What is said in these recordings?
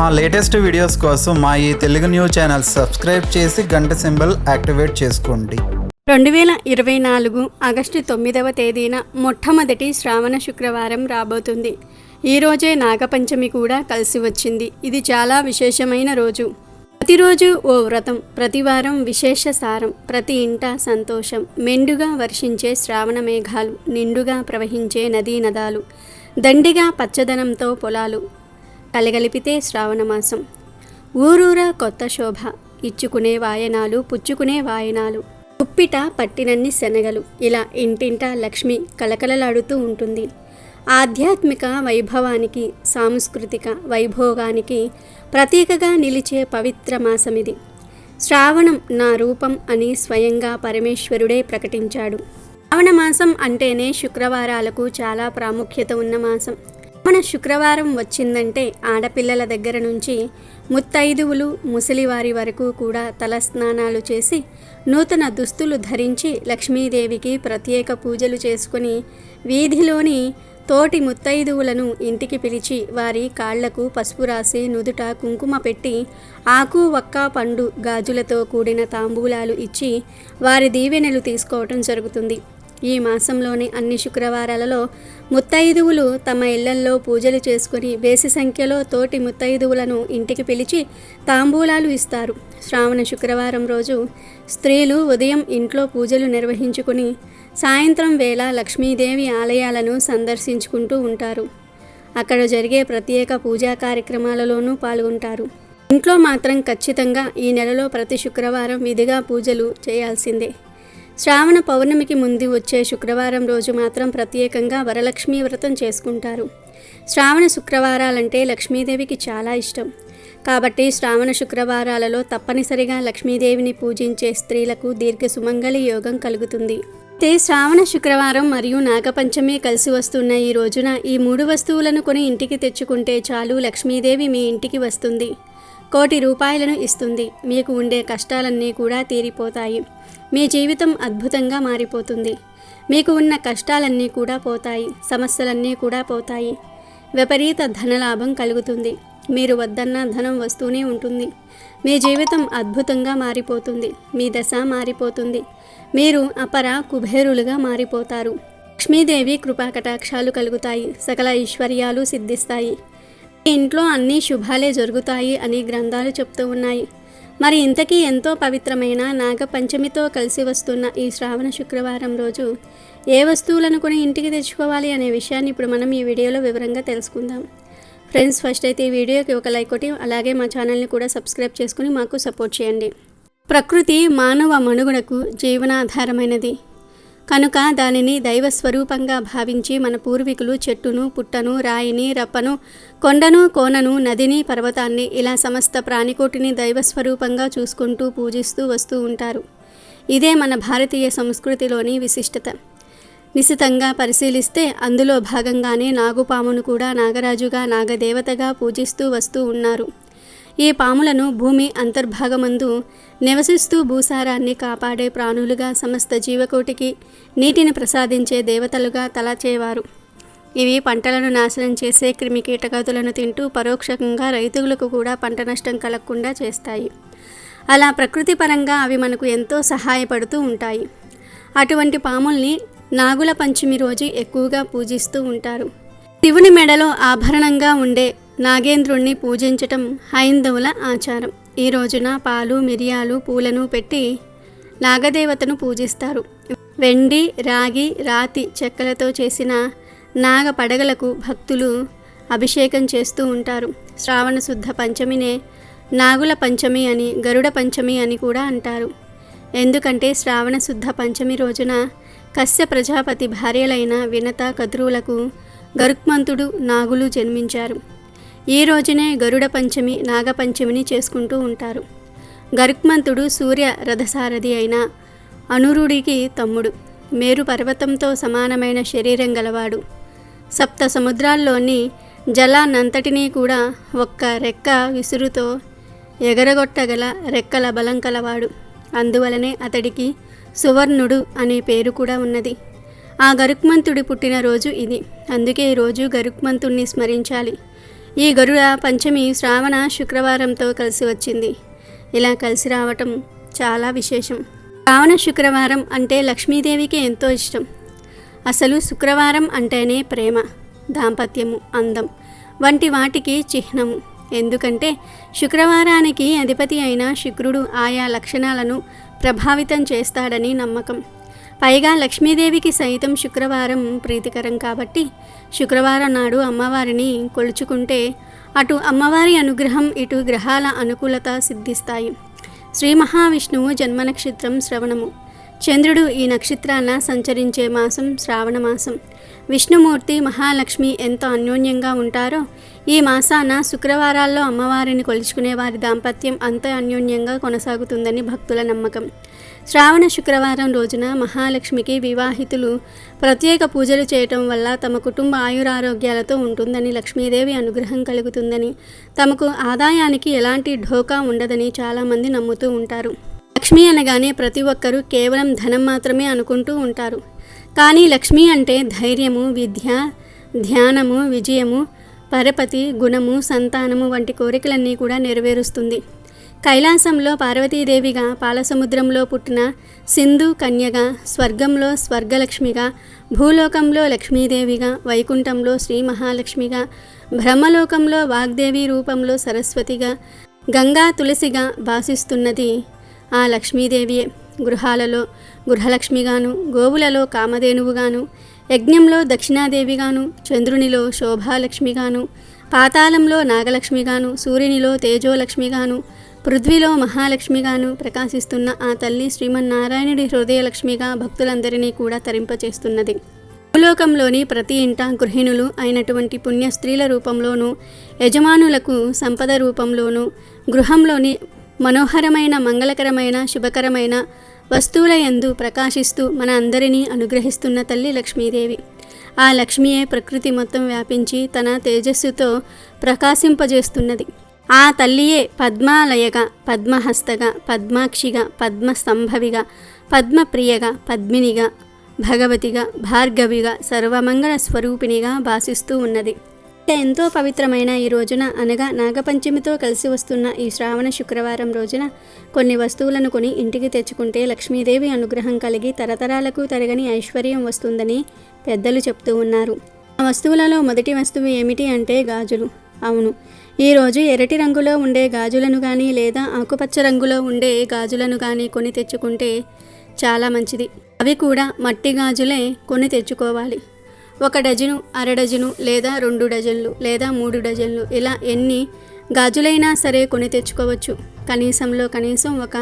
మా latest videos కోసం మా ఈ తెలుగు న్యూస్ ఛానల్ సబ్స్క్రైబ్ చేసి గంట సింబల్ యాక్టివేట్ చేసుకోండి. రెండు వేల ఇరవై నాలుగు ఆగస్టు తొమ్మిదవ తేదీన మొట్టమొదటి శ్రావణ శుక్రవారం రాబోతుంది. ఈ రోజే నాగపంచమి కూడా కలిసి వచ్చింది. ఇది చాలా విశేషమైన రోజు. ప్రతిరోజు ఓ వ్రతం ప్రతివారం విశేష సారం ప్రతి ఇంట సంతోషం మెండుగా వర్షించే శ్రావణ మేఘాలు నిండుగా ప్రవహించే నదీ నదాలు దండిగా పచ్చదనంతో పొలాలు కలగలిపితే శ్రావణమాసం ఊరూరా కొత్త శోభ. ఇచ్చుకునే వాయనాలు పుచ్చుకునే వాయనాలు. ఉప్పిట పట్టినన్ని శనగలు. ఇలా ఇంటింటా లక్ష్మి కలకలలాడుతూ ఉంటుంది. ఆధ్యాత్మిక వైభవానికి సాంస్కృతిక వైభోగానికి ప్రతీకగా నిలిచే పవిత్ర మాసమిది. శ్రావణం నా రూపం అని స్వయంగా పరమేశ్వరుడే ప్రకటించాడు. శ్రావణ మాసం అంటేనే శుక్రవారాలకు చాలా ప్రాముఖ్యత ఉన్న మాసం. మన శుక్రవారం వచ్చిందంటే ఆడపిల్లల దగ్గర నుంచి ముత్తైదువులు ముసలివారి వరకు కూడా తలస్నానాలు చేసి నూతన దుస్తులు ధరించి లక్ష్మీదేవికి ప్రత్యేక పూజలు చేసుకుని వీధిలోని తోటి ముత్తైదువులను ఇంటికి పిలిచి వారి కాళ్ళకు పసుపు రాసి నుదుట కుంకుమ పెట్టి ఆకు వక్క పండు గాజులతో కూడిన తాంబూలాలు ఇచ్చి వారి దీవెనలు తీసుకోవటం జరుగుతుంది. ఈ మాసంలోని అన్ని శుక్రవారాలలో ముత్తైదువులు తమ ఇళ్ళల్లో పూజలు చేసుకుని బేసి సంఖ్యలో తోటి ముత్తైదువులను ఇంటికి పిలిచి తాంబూలాలు ఇస్తారు. శ్రావణ శుక్రవారం రోజు స్త్రీలు ఉదయం ఇంట్లో పూజలు నిర్వహించుకుని సాయంత్రం వేళ లక్ష్మీదేవి ఆలయాలను సందర్శించుకుంటూ ఉంటారు. అక్కడ జరిగే ప్రత్యేక పూజా కార్యక్రమాలలోనూ పాల్గొంటారు. ఇంట్లో మాత్రం ఖచ్చితంగా ఈ నెలలో ప్రతి శుక్రవారం విధిగా పూజలు చేయాల్సిందే. శ్రావణ పౌర్ణమికి ముందు వచ్చే శుక్రవారం రోజు మాత్రం ప్రత్యేకంగా వరలక్ష్మీ వ్రతం చేసుకుంటారు. శ్రావణ శుక్రవారాలంటే లక్ష్మీదేవికి చాలా ఇష్టం. కాబట్టి శ్రావణ శుక్రవారాలలో తప్పనిసరిగా లక్ష్మీదేవిని పూజించే స్త్రీలకు దీర్ఘ సుమంగళి యోగం కలుగుతుంది. అయితే శ్రావణ శుక్రవారం మరియు నాగపంచమి కలిసి వస్తున్న ఈ రోజున ఈ మూడు వస్తువులను కొని ఇంటికి తెచ్చుకుంటే చాలు లక్ష్మీదేవి మీ ఇంటికి వస్తుంది. కోటి రూపాయలను ఇస్తుంది. మీకు ఉండే కష్టాలన్నీ కూడా తీరిపోతాయి. మీ జీవితం అద్భుతంగా మారిపోతుంది. మీకు ఉన్న కష్టాలన్నీ కూడా పోతాయి. సమస్యలన్నీ కూడా పోతాయి. విపరీత ధనలాభం కలుగుతుంది. మీరు వద్దన్న ధనం వస్తూనే ఉంటుంది. మీ జీవితం అద్భుతంగా మారిపోతుంది. మీ దశ మారిపోతుంది. మీరు అపర కుబేరులుగా మారిపోతారు. లక్ష్మీదేవి కృపాకటాక్షాలు కలుగుతాయి. సకల ఐశ్వర్యాలు సిద్ధిస్తాయి. ఇంట్లో అన్ని శుభాలే జరుగుతాయి అని గ్రంథాలు చెప్తూ ఉన్నాయి. మరి ఇంతకీ ఎంతో పవిత్రమైన నాగపంచమితో కలిసి వస్తున్న ఈ శ్రావణ శుక్రవారం రోజు ఏ వస్తువులను కొని ఇంటికి తెచ్చుకోవాలి అనే విషయాన్ని ఇప్పుడు మనం ఈ వీడియోలో వివరంగా తెలుసుకుందాం. ఫ్రెండ్స్ ఫస్ట్ అయితే ఈ వీడియోకి ఒక లైక్ ఒకటి అలాగే మా ఛానల్ని కూడా సబ్స్క్రైబ్ చేసుకుని మాకు సపోర్ట్ చేయండి. ప్రకృతి మానవ మనుగడకు జీవనాధారమైనది. కనుక దానిని దైవ స్వరూపంగా భావించి మన పూర్వీకులు చెట్టును పుట్టను రాయిని రప్పను కొండను కోనను నదిని పర్వతాన్ని ఇలా సమస్త ప్రాణికోటిని దైవ స్వరూపంగా చూసుకుంటూ పూజిస్తూ వస్తూ ఉంటారు. ఇదే మన భారతీయ సంస్కృతిలోని విశిష్టత. నిశితంగా పరిశీలిస్తే అందులో భాగంగానే నాగుపామును కూడా నాగరాజుగా నాగదేవతగా పూజిస్తూ వస్తూ ఉన్నారు. ఈ పాములను భూమి అంతర్భాగమందు నివసిస్తూ భూసారాన్ని కాపాడే ప్రాణులుగా సమస్త జీవకోటికి నీటిని ప్రసాదించే దేవతలుగా తలచేవారు. ఇవి పంటలను నాశనం చేసే క్రిమికీటకాదులను తింటూ పరోక్షంగా రైతులకు కూడా పంట నష్టం కలగకుండా చేస్తాయి. అలా ప్రకృతి పరంగా అవి మనకు ఎంతో సహాయపడుతూ ఉంటాయి. అటువంటి పాముల్ని నాగుల పంచమి రోజు ఎక్కువగా పూజిస్తూ ఉంటారు. శివుని మెడలో ఆభరణంగా ఉండే నాగేంద్రుణ్ణి పూజించటం హైందవుల ఆచారం. ఈ రోజున పాలు మిరియాలు పూలను పెట్టి నాగదేవతను పూజిస్తారు. వెండి రాగి రాతి చెక్కలతో చేసిన నాగ పడగలకు భక్తులు అభిషేకం చేస్తూ ఉంటారు. శ్రావణ శుద్ధ పంచమినే నాగుల పంచమి అని గరుడ పంచమి అని కూడా అంటారు. ఎందుకంటే శ్రావణ శుద్ధ పంచమి రోజున కశ్య ప్రజాపతి భార్యలైన వినత కద్రువులకు గరుక్మంతుడు నాగులు జన్మించారు. ఈ రోజునే గరుడ పంచమి నాగపంచమిని చేసుకుంటూ ఉంటారు. గరుక్మంతుడు సూర్య రథసారథి అయిన అనురుడికి తమ్ముడు. మేరు పర్వతంతో సమానమైన శరీరం గలవాడు. సప్త సముద్రాల్లోని జలాన్నంతటినీ కూడా ఒక్క రెక్క విసురుతో ఎగరగొట్టగల రెక్కల బలం కలవాడు. అందువలనే అతడికి సువర్ణుడు అనే పేరు కూడా ఉన్నది. ఆ గరుక్మంతుడి పుట్టినరోజు ఇది. అందుకే ఈరోజు గరుక్మంతుణ్ణి స్మరించాలి. ఈ గరుడ పంచమి శ్రావణ శుక్రవారంతో కలిసి వచ్చింది. ఇలా కలిసి రావటం చాలా విశేషం. శ్రావణ శుక్రవారం అంటే లక్ష్మీదేవికి ఎంతో ఇష్టం. అసలు శుక్రవారం అంటేనే ప్రేమ దాంపత్యము అందం వంటి వాటికి చిహ్నము. ఎందుకంటే శుక్రవారానికి అధిపతి అయిన శుక్రుడు ఆయా లక్షణాలను ప్రభావితం చేస్తాడని నమ్మకం. పైగా లక్ష్మీదేవికి సైతం శుక్రవారం ప్రీతికరం కాబట్టి శుక్రవారం నాడు అమ్మవారిని కొలుచుకుంటే అటు అమ్మవారి అనుగ్రహం ఇటు గ్రహాల అనుకూలత సిద్ధిస్తాయి. శ్రీ మహావిష్ణువు జన్మ నక్షత్రం శ్రవణము. చంద్రుడు ఈ నక్షత్రాన సంచరించే మాసం శ్రావణ మాసం. విష్ణుమూర్తి మహాలక్ష్మి ఎంత అన్యోన్యంగా ఉంటారో ఈ మాసాన శుక్రవారాల్లో అమ్మవారిని కొలుచుకునే వారి దాంపత్యం అంత అన్యోన్యంగా కొనసాగుతుందని భక్తుల నమ్మకం. శ్రావణ శుక్రవారం రోజున మహాలక్ష్మికి వివాహితులు ప్రత్యేక పూజలు చేయటం వల్ల తమ కుటుంబ ఆయురారోగ్యాలతో ఉంటుందని లక్ష్మీదేవి అనుగ్రహం కలుగుతుందని తమకు ఆదాయానికి ఎలాంటి ఢోకా ఉండదని చాలామంది నమ్ముతూ ఉంటారు. లక్ష్మి అనగానే ప్రతి ఒక్కరూ కేవలం ధనం మాత్రమే అనుకుంటూ ఉంటారు. కానీ లక్ష్మి అంటే ధైర్యము విద్య ధ్యానము విజయము పరపతి గుణము సంతానము వంటి కోరికలన్నీ కూడా నెరవేరుస్తుంది. కైలాసంలో పార్వతీదేవిగా పాలసముద్రంలో పుట్టిన సింధు కన్యగా స్వర్గంలో స్వర్గలక్ష్మిగా భూలోకంలో లక్ష్మీదేవిగా వైకుంఠంలో శ్రీ మహాలక్ష్మిగా బ్రహ్మలోకంలో వాగ్దేవి రూపంలో సరస్వతిగా గంగా తులసిగా భాసిస్తున్నది ఆ లక్ష్మీదేవియే. గృహాలలో గృహలక్ష్మిగాను గోవులలో కామధేనువుగాను యజ్ఞంలో దక్షిణాదేవిగాను చంద్రునిలో శోభాలక్ష్మిగాను పాతాళంలో నాగలక్ష్మిగాను సూర్యునిలో తేజోలక్ష్మిగాను పృథ్వీలో మహాలక్ష్మిగాను ప్రకాశిస్తున్న ఆ తల్లి శ్రీమన్నారాయణుడి హృదయలక్ష్మిగా భక్తులందరినీ కూడా తరింపచేస్తున్నది. భూలోకంలోని ప్రతి ఇంట గృహిణులు అయినటువంటి పుణ్య స్త్రీల రూపంలోనూ యజమానులకు సంపద రూపంలోనూ గృహంలోని మనోహరమైన మంగళకరమైన శుభకరమైన వస్తువుల యందు ప్రకాశిస్తూ మన అందరినీ అనుగ్రహిస్తున్న తల్లి లక్ష్మీదేవి. ఆ లక్ష్మియే ప్రకృతి మొత్తం వ్యాపించి తన తేజస్సుతో ప్రకాశింపజేస్తున్నది. ఆ తల్లియే పద్మాలయగా పద్మహస్తగా పద్మాక్షిగా పద్మస్తంభవిగా పద్మప్రియగా పద్మినిగా భగవతిగా భార్గవిగా సర్వమంగళ స్వరూపిణిగా భాసిస్తూ ఉన్నది. ఎంతో పవిత్రమైన ఈ రోజున అనగా నాగపంచమితో కలిసి వస్తున్న ఈ శ్రావణ శుక్రవారం రోజున కొన్ని వస్తువులను కొని ఇంటికి తెచ్చుకుంటే లక్ష్మీదేవి అనుగ్రహం కలిగి తరతరాలకు తరగని ఐశ్వర్యం వస్తుందని పెద్దలు చెప్తూ ఉన్నారు. ఆ వస్తువులలో మొదటి వస్తువు ఏమిటి అంటే గాజులు. అవును ఈరోజు ఎరటి రంగులో ఉండే గాజులను కానీ లేదా ఆకుపచ్చ రంగులో ఉండే గాజులను కానీ కొని తెచ్చుకుంటే చాలా మంచిది. అవి కూడా మట్టి గాజులే కొని తెచ్చుకోవాలి. ఒక డజను అర డజను లేదా రెండు డజన్లు లేదా మూడు డజన్లు ఇలా ఎన్ని గాజులైనా సరే కొని తెచ్చుకోవచ్చు. కనీసంలో కనీసం ఒక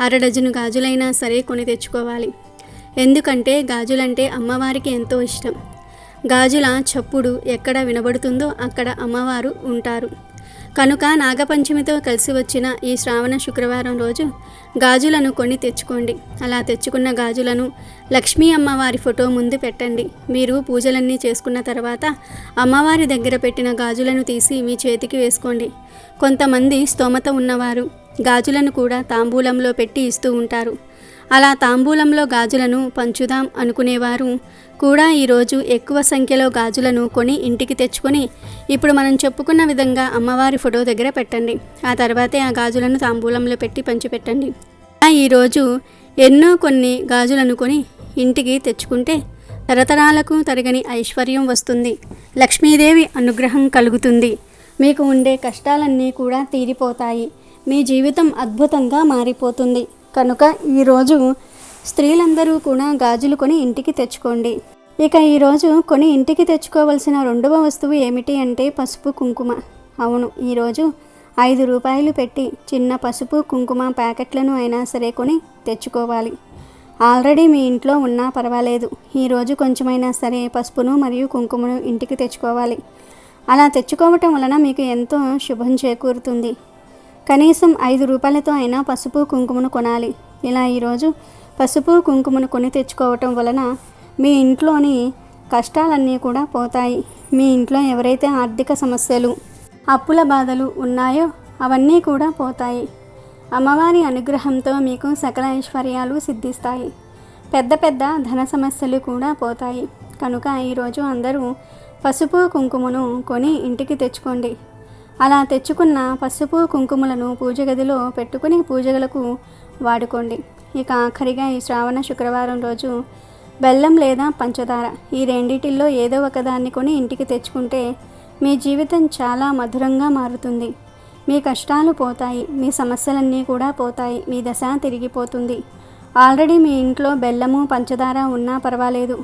అర డజను గాజులైనా సరే కొని తెచ్చుకోవాలి. ఎందుకంటే గాజులంటే అమ్మవారికి ఎంతో ఇష్టం. గాజుల చప్పుడు ఎక్కడ వినబడుతుందో అక్కడ అమ్మవారు ఉంటారు. కనుక నాగపంచమితో కలిసి వచ్చిన ఈ శ్రావణ శుక్రవారం రోజు గాజులను కొని తెచ్చుకోండి. అలా తెచ్చుకున్న గాజులను లక్ష్మీ అమ్మవారి ఫోటో ముందు పెట్టండి. మీరు పూజలన్నీ చేసుకున్న తర్వాత అమ్మవారి దగ్గర పెట్టిన గాజులను తీసి మీ చేతికి వేసుకోండి. కొంతమంది స్తోమత ఉన్నవారు గాజులను కూడా తాంబూలంలో పెట్టి ఇస్తూ ఉంటారు. అలా తాంబూలంలో గాజులను పంచుదాం అనుకునేవారు. కూడా ఈరోజు ఎక్కువ సంఖ్యలో గాజులను కొని ఇంటికి తెచ్చుకొని ఇప్పుడు మనం చెప్పుకున్న విధంగా అమ్మవారి ఫోటో దగ్గర పెట్టండి. ఆ తర్వాతే ఆ గాజులను తాంబూలంలో పెట్టి పంచిపెట్టండి ఈరోజు ఎన్నో కొన్ని గాజులను కొని ఇంటికి తెచ్చుకుంటే తరతరాలకు తరగని ఐశ్వర్యం వస్తుంది. లక్ష్మీదేవి అనుగ్రహం కలుగుతుంది. మీకు ఉండే కష్టాలన్నీ కూడా తీరిపోతాయి. మీ జీవితం అద్భుతంగా మారిపోతుంది. కనుక ఈరోజు స్త్రీలందరూ కూడా గాజులు కొని ఇంటికి తెచ్చుకోండి. ఇక ఈరోజు కొని ఇంటికి తెచ్చుకోవలసిన రెండవ వస్తువు ఏమిటి అంటే పసుపు కుంకుమ. అవును ఈరోజు ఐదు రూపాయలు పెట్టి చిన్న పసుపు కుంకుమ ప్యాకెట్లను అయినా సరే కొని తెచ్చుకోవాలి. ఆల్రెడీ మీ ఇంట్లో ఉన్నా పర్వాలేదు. ఈరోజు కొంచెమైనా సరే పసుపును మరియు కుంకుమను ఇంటికి తెచ్చుకోవాలి. అలా తెచ్చుకోవటం వలన మీకు ఎంతో శుభం చేకూరుతుంది. కనీసం ఐదు రూపాయలతో అయినా పసుపు కుంకుమను కొనాలి. ఇలా ఈరోజు పసుపు కుంకుమను కొని తెచ్చుకోవటం వలన మీ ఇంట్లోని కష్టాలన్నీ కూడా పోతాయి. మీ ఇంట్లో ఎవరైతే ఆర్థిక సమస్యలు అప్పుల బాధలు ఉన్నాయో అవన్నీ కూడా పోతాయి. అమ్మవారి అనుగ్రహంతో మీకు సకల ఐశ్వర్యాలు సిద్ధిస్తాయి. పెద్ద పెద్ద ధన సమస్యలు కూడా పోతాయి. కనుక ఈరోజు అందరూ పసుపు కుంకుమను కొని ఇంటికి తెచ్చుకోండి. అలా తెచ్చుకున్న పసుపు కుంకుమలను పూజ గదిలో పెట్టుకుని పూజలకు వాడుకోండి. ఇక ఆఖరిగా ఈ శ్రావణ శుక్రవారం రోజు బెల్లం లేదా పంచదార ఈ రెండిటిల్లో ఏదో ఒకదాన్ని కొని ఇంటికి తెచ్చుకుంటే మీ జీవితం చాలా మధురంగా మారుతుంది. మీ కష్టాలు పోతాయి మీ సమస్యలన్నీ కూడా పోతాయి మీ దశ తిరిగిపోతుంది. ఆల్రెడీ మీ ఇంట్లో బెల్లము పంచదార ఉన్నా పర్వాలేదు.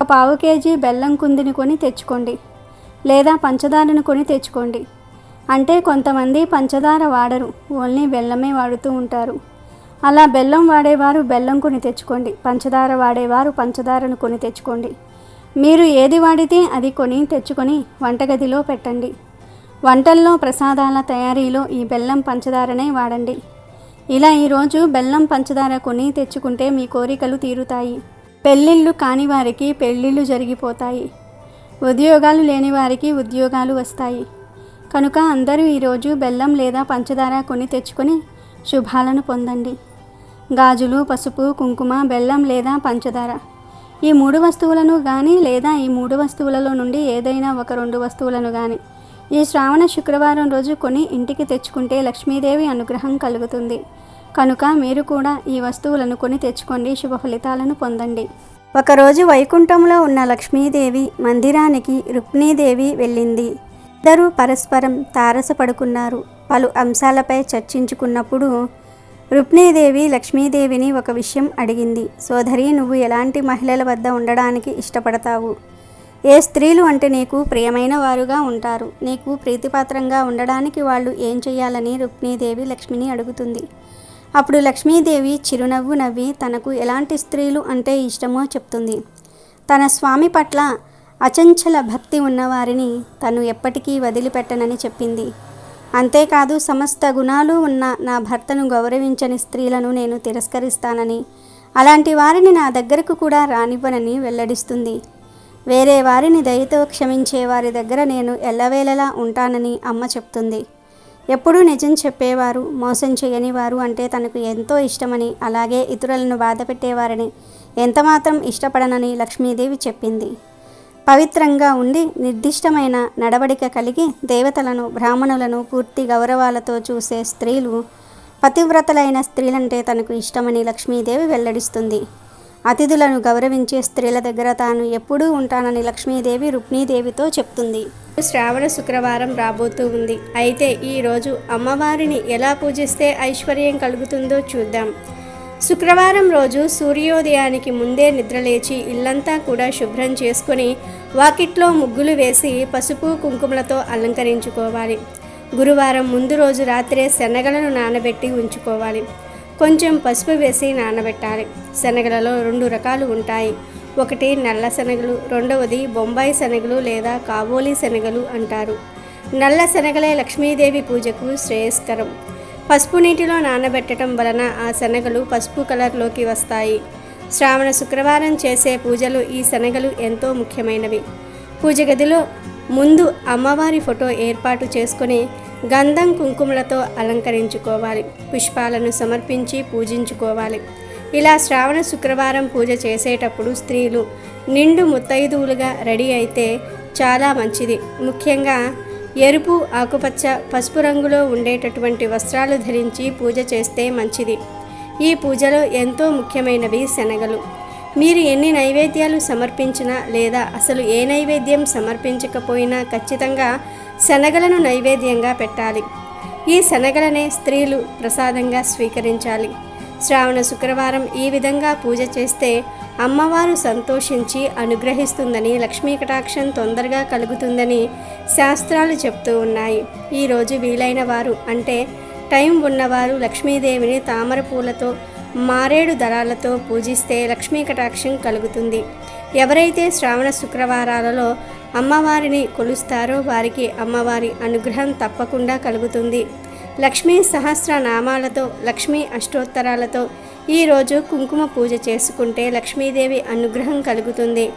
ఒక పావు కేజీ బెల్లం కుందిని కొని తెచ్చుకోండి. లేదా పంచదారను కొని తెచ్చుకోండి. అంటే కొంతమంది పంచదార వాడరు ఓన్లీ బెల్లమే వాడుతూ ఉంటారు. అలా బెల్లం వాడేవారు బెల్లం కొని తెచ్చుకోండి పంచదార వాడేవారు పంచదారను కొని తెచ్చుకోండి. మీరు ఏది వాడితే అది కొని తెచ్చుకొని వంటగదిలో పెట్టండి. వంటల్లో ప్రసాదాల తయారీలో ఈ బెల్లం పంచదారనే వాడండి. ఇలా ఈరోజు బెల్లం పంచదార కొని తెచ్చుకుంటే మీ కోరికలు తీరుతాయి. పెళ్ళిళ్ళు కాని వారికి పెళ్ళిళ్ళు జరిగిపోతాయి. ఉద్యోగాలు లేని వారికి ఉద్యోగాలు వస్తాయి. కనుక అందరూ ఈరోజు బెల్లం లేదా పంచదార కొని తెచ్చుకొని శుభాలను పొందండి. గాజులు పసుపు కుంకుమ బెల్లం లేదా పంచదార. ఈ మూడు వస్తువులను కానీ లేదా ఈ మూడు వస్తువులలో నుండి ఏదైనా ఒక రెండు వస్తువులను కానీ ఈ శ్రావణ శుక్రవారం రోజు కొని ఇంటికి తెచ్చుకుంటే లక్ష్మీదేవి అనుగ్రహం కలుగుతుంది. కనుక మీరు కూడా ఈ వస్తువులను కొని తెచ్చుకోండి శుభ ఫలితాలను పొందండి. ఒకరోజు వైకుంఠంలో ఉన్న లక్ష్మీదేవి మందిరానికి రుక్మిణీదేవి వెళ్ళింది. ఇద్దరూ పరస్పరం తారసపడుకున్నారు. పలు అంశాలపై చర్చించుకున్నప్పుడు రుక్మిణీదేవి లక్ష్మీదేవిని ఒక విషయం అడిగింది. సోదరి నువ్వు ఎలాంటి మహిళల వద్ద ఉండడానికి ఇష్టపడతావు? ఏ స్త్రీలు అంటే నీకు ప్రియమైన వారుగా ఉంటారు. నీకు ప్రీతిపాత్రంగా ఉండడానికి వాళ్ళు ఏం చేయాలని రుక్మిణీదేవి లక్ష్మిని అడుగుతుంది. అప్పుడు లక్ష్మీదేవి చిరునవ్వు నవ్వి తనకు ఎలాంటి స్త్రీలు అంటే ఇష్టమో చెప్తుంది. తన స్వామి పట్ల అచంచల భక్తి ఉన్నవారిని తను ఎప్పటికీ వదిలిపెట్టనని చెప్పింది. అంతేకాదు సమస్త గుణాలు ఉన్న నా భర్తను గౌరవించని స్త్రీలను నేను తిరస్కరిస్తానని అలాంటి వారిని నా దగ్గరకు కూడా రానివ్వనని వెల్లడిస్తుంది. వేరే వారిని దయతో క్షమించే వారి దగ్గర నేను ఎల్లవేళలా ఉంటానని అమ్మ చెప్తుంది. ఎప్పుడూ నిజం చెప్పేవారు మోసం చేయని వారు అంటే తనకు ఎంతో ఇష్టమని అలాగే ఇతరులను బాధపెట్టేవారని ఎంతమాత్రం ఇష్టపడనని లక్ష్మీదేవి చెప్పింది. పవిత్రంగా ఉండి నిర్దిష్టమైన నడవడిక కలిగి దేవతలను బ్రాహ్మణులను పూర్తి గౌరవాలతో చూసే స్త్రీలు పతివ్రతలైన స్త్రీలంటే తనకు ఇష్టమని లక్ష్మీదేవి వెల్లడిస్తుంది. అతిథులను గౌరవించే స్త్రీల దగ్గర తాను ఎప్పుడూ ఉంటానని లక్ష్మీదేవి రుక్మీదేవితో చెప్తుంది. శ్రావణ శుక్రవారం రాబోతూ ఉంది. అయితే ఈరోజు అమ్మవారిని ఎలా పూజిస్తే ఐశ్వర్యం కలుగుతుందో చూద్దాం. శుక్రవారం రోజు సూర్యోదయానికి ముందే నిద్రలేచి ఇల్లంతా కూడా శుభ్రం చేసుకొని వాకిట్లో ముగ్గులు వేసి పసుపు కుంకుమలతో అలంకరించుకోవాలి. గురువారం ముందు రోజు రాత్రే శనగలను నానబెట్టి ఉంచుకోవాలి. కొంచెం పసుపు వేసి నానబెట్టాలి. శనగలలో రెండు రకాలు ఉంటాయి. ఒకటి నల్ల శనగలు రెండవది బొంబాయి శనగలు లేదా కాబోలి శనగలు అంటారు. నల్ల శనగలే లక్ష్మీదేవి పూజకు శ్రేయస్కరం. పసుపు నీటిలో నానబెట్టడం వలన ఆ శనగలు పసుపు కలర్లోకి వస్తాయి. శ్రావణ శుక్రవారం చేసే పూజలు ఈ శనగలు ఎంతో ముఖ్యమైనవి. పూజ గదిలో ముందు అమ్మవారి ఫోటో ఏర్పాటు చేసుకుని గంధం కుంకుమలతో అలంకరించుకోవాలి. పుష్పాలను సమర్పించి పూజించుకోవాలి. ఇలా శ్రావణ శుక్రవారం పూజ చేసేటప్పుడు స్త్రీలు నిండు ముత్తైదువులుగా రెడీ అయితే చాలా మంచిది. ముఖ్యంగా ఎరుపు ఆకుపచ్చ పసుపు రంగులో ఉండేటటువంటి వస్త్రాలు ధరించి పూజ చేస్తే మంచిది. ఈ పూజలో ఎంతో ముఖ్యమైనవి శనగలు. మీరు ఎన్ని నైవేద్యాలు సమర్పించినా లేదా అసలు ఏ నైవేద్యం సమర్పించకపోయినా ఖచ్చితంగా శనగలను నైవేద్యంగా పెట్టాలి. ఈ శనగలనే స్త్రీలు ప్రసాదంగా స్వీకరించాలి. శ్రావణ శుక్రవారం ఈ విధంగా పూజ చేస్తే అమ్మవారు సంతోషించి అనుగ్రహిస్తుందని లక్ష్మీ కటాక్షం తొందరగా కలుగుతుందని శాస్త్రాలు చెప్తూ ఉన్నాయి. ఈరోజు వీలైన వారు అంటే టైం ఉన్నవారు లక్ష్మీదేవిని తామర పూలతో మారేడు దళాలతో పూజిస్తే లక్ష్మీ కటాక్షం కలుగుతుంది. ఎవరైతే శ్రావణ శుక్రవారాలలో అమ్మవారిని కొలుస్తారో వారికి అమ్మవారి అనుగ్రహం తప్పకుండా కలుగుతుంది. లక్ష్మీ సహస్ర నామాలతో లక్ష్మీ అష్టోత్తరాలతో ఈరోజు కుంకుమ పూజ చేసుకుంటే లక్ష్మీదేవి అనుగ్రహం కలుగుతుంది.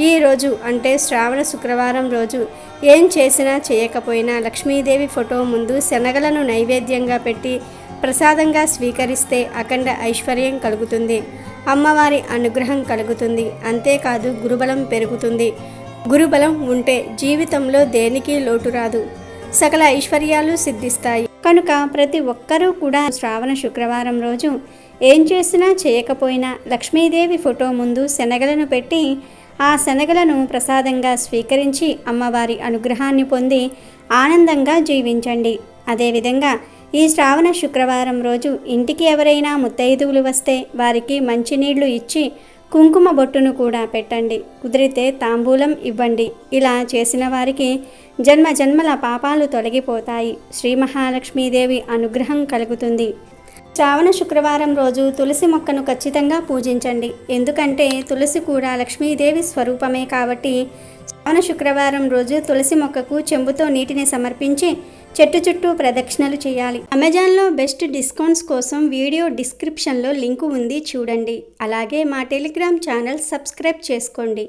ఈ రోజు అంటే శ్రావణ శుక్రవారం రోజు ఏం చేసినా చేయకపోయినా లక్ష్మీదేవి ఫోటో ముందు శనగలను నైవేద్యంగా పెట్టి ప్రసాదంగా స్వీకరిస్తే అఖండ ఐశ్వర్యం కలుగుతుంది. అమ్మవారి అనుగ్రహం కలుగుతుంది. అంతేకాదు గురుబలం పెరుగుతుంది. గురుబలం ఉంటే జీవితంలో దేనికి లోటు రాదు. సకల ఐశ్వర్యాలు సిద్ధిస్తాయి. కనుక ప్రతి ఒక్కరూ కూడా శ్రావణ శుక్రవారం రోజు ఏం చేసినా చేయకపోయినా లక్ష్మీదేవి ఫోటో ముందు శనగలను పెట్టి ఆ శనగలను ప్రసాదంగా స్వీకరించి అమ్మవారి అనుగ్రహాన్ని పొంది ఆనందంగా జీవించండి. అదేవిధంగా ఈ శ్రావణ శుక్రవారం రోజు ఇంటికి ఎవరైనా ముత్తైదువులు వస్తే వారికి మంచినీళ్ళు ఇచ్చి కుంకుమ బొట్టును కూడా పెట్టండి. కుదిరితే తాంబూలం ఇవ్వండి. ఇలా చేసిన వారికి జన్మ జన్మల పాపాలు తొలగిపోతాయి. శ్రీ మహాలక్ష్మీదేవి అనుగ్రహం కలుగుతుంది. శ్రావణ శుక్రవారం రోజు తులసి మొక్కను ఖచ్చితంగా పూజించండి. ఎందుకంటే తులసి కూడా లక్ష్మీదేవి స్వరూపమే కాబట్టి శ్రావణ శుక్రవారం రోజు తులసి మొక్కకు చెంబుతో నీటిని సమర్పించి చెట్టు చుట్టూ ప్రదక్షిణలు చేయాలి. అమెజాన్లో బెస్ట్ డిస్కౌంట్స్ కోసం వీడియో డిస్క్రిప్షన్లో లింకు ఉంది చూడండి. అలాగే మా టెలిగ్రామ్ ఛానల్ సబ్స్క్రైబ్ చేసుకోండి.